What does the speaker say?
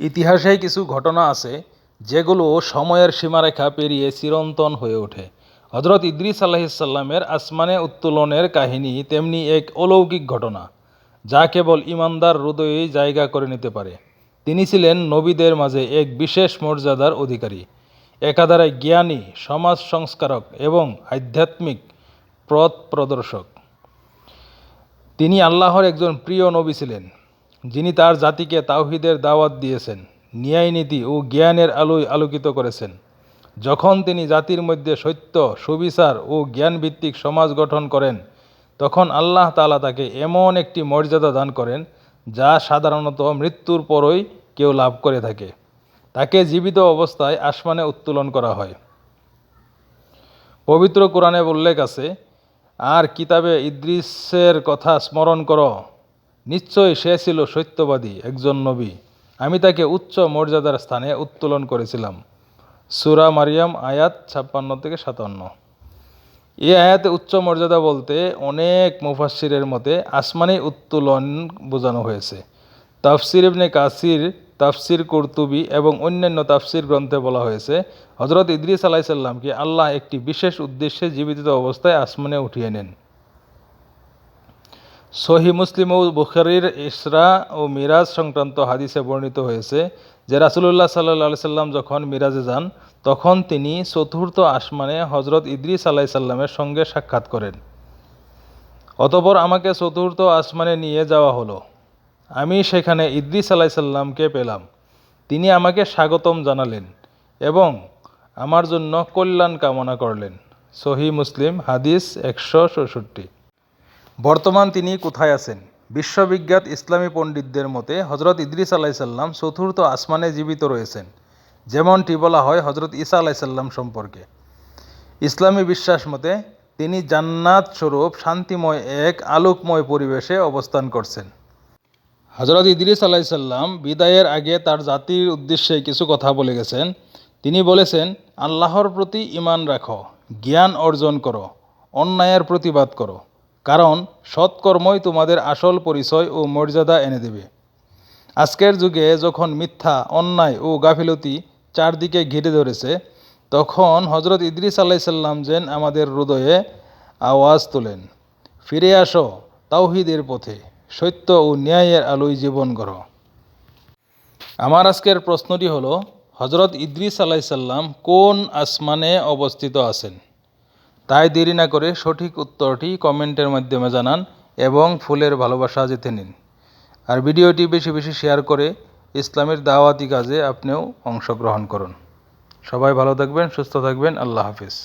ইতিহাসে কিছু ঘটনা আছে, যেগুলো সময়ের সীমারেখা পেরিয়ে চিরন্তন হয়ে ওঠে। হজরত ইদ্রিস আলাহিসাল্লামের আসমানে উত্তোলনের কাহিনী তেমনি এক অলৌকিক ঘটনা, যা কেবল ইমানদার হৃদয়েই জায়গা করে নিতে পারে। তিনি ছিলেন নবীদের মাঝে এক বিশেষ মর্যাদার অধিকারী, একাধারে জ্ঞানী, সমাজ সংস্কারক এবং আধ্যাত্মিক পথ প্রদর্শক। তিনি আল্লাহর একজন প্রিয় নবী ছিলেন। যিনি তার জাতিকে তাওহিদের দাওয়াত দিয়েছেন, ন্যায় নীতি ও জ্ঞানের আলোয় আলোকিত করেছেন। যখন তিনি জাতির মধ্যে সত্য, সুবিচার ও জ্ঞানভিত্তিক সমাজ গঠন করেন, তখন আল্লাহ তাআলা তাকে এমন একটি মর্যাদা দান করেন, যা সাধারণত মৃত্যুর পরই কেউ লাভ করে থাকে। তাকে জীবিত অবস্থায় আসমানে উত্তোলন করা হয়। পবিত্র কোরআনে উল্লেখ আছে, আর কিতাবে ইদ্রিসের কথা স্মরণ করো নিশ্চয়ই সে ছিল সত্যবাদী একজন নবী। আমি তাকে উচ্চ মর্যাদার স্থানে উত্তোলন করেছিলাম। সুরা মারিয়াম, আয়াত ছাপ্পান্ন থেকে সাতান্ন। এই আয়াতে উচ্চ মর্যাদা বলতে অনেক মুফাসসিরের মতে আসমানি উত্তোলন বোঝানো হয়েছে। তাফসির ইবনে কাসির, তাফসির কর্তুবী এবং অন্যান্য তাফসির গ্রন্থে বলা হয়েছে হজরত ইদ্রিস আলাইসাল্লামকে আল্লাহ একটি বিশেষ উদ্দেশ্যে জীবিত অবস্থায় আসমানে উঠিয়ে নেন। সহি মুসলিম ও বুখারির ইসরা ও মিরাজ সংক্রান্ত হাদিসে বর্ণিত হয়েছে যে রাসুলুল্লাহ সাল্লাহ সাল্লাম যখন মিরাজে যান, তখন তিনি চতুর্থ আসমানে হজরত ইদ্রিস আলাহি সাল্লামের সঙ্গে সাক্ষাৎ করেন। অতপর আমাকে চতুর্থ আসমানে নিয়ে যাওয়া হলো। আমি সেখানে ইদ্রিস আলাহি সাল্লামকে পেলাম। তিনি আমাকে স্বাগতম জানালেন এবং আমার জন্য কল্যাণ কামনা করলেন। সহি মুসলিম হাদিস একশো চৌষট্টি। বর্তমান তিনি কোথায় আছেন? বিশ্ববিজ্ঞাত ইসলামী পণ্ডিতদের মতে হজরত ইদ্রিস আলাইসাল্লাম চতুর্থ আসমানে জীবিত রয়েছেন, যেমনটি বলা হয় হজরত ঈসা আলাইসাল্লাম সম্পর্কে। ইসলামী বিশ্বাস মতে, তিনি জান্নাত স্বরূপ শান্তিময় এক আলোকময় পরিবেশে অবস্থান করছেন। হজরত ইদ্রিস আলাইসাল্লাম বিদায়ের আগে তার জাতির উদ্দেশ্যে কিছু কথা বলে গেছেন। তিনি বলেছেন, আল্লাহর প্রতি ইমান রাখো, জ্ঞান অর্জন করো, অন্যায়ের প্রতিবাদ করো। কারণ সৎকর্মই তোমাদের আসল পরিচয় ও মর্যাদা এনে দেবে। আজকের যুগে যখন মিথ্যা, অন্যায় ও গাফিলতি চারদিকে ঘিরে ধরেছে, তখন হজরত ইদ্রিস আলাইসাল্লাম যেন আমাদের হৃদয়ে আওয়াজ তোলেন, ফিরে আসো, তাওহিদের পথে, সত্য ও ন্যায়ের আলোয় জীবন গড়ো। আমার আজকের প্রশ্নটি হলো হজরত ইদ্রিস আলাইসাল্লাম কোন আসমানে অবস্থিত আছেন? তাই দেরি না করে সঠিক উত্তরটি কমেন্টের মাধ্যমে জানান এবং ফুলের ভালোবাসা জিতে নিন। আর ভিডিওটি বেশি বেশি শেয়ার করে ইসলামের দাওয়াতি কাজে আপনিও অংশগ্রহণ করুন। সবাই ভালো থাকবেন, সুস্থ থাকবেন। আল্লাহ হাফিজ।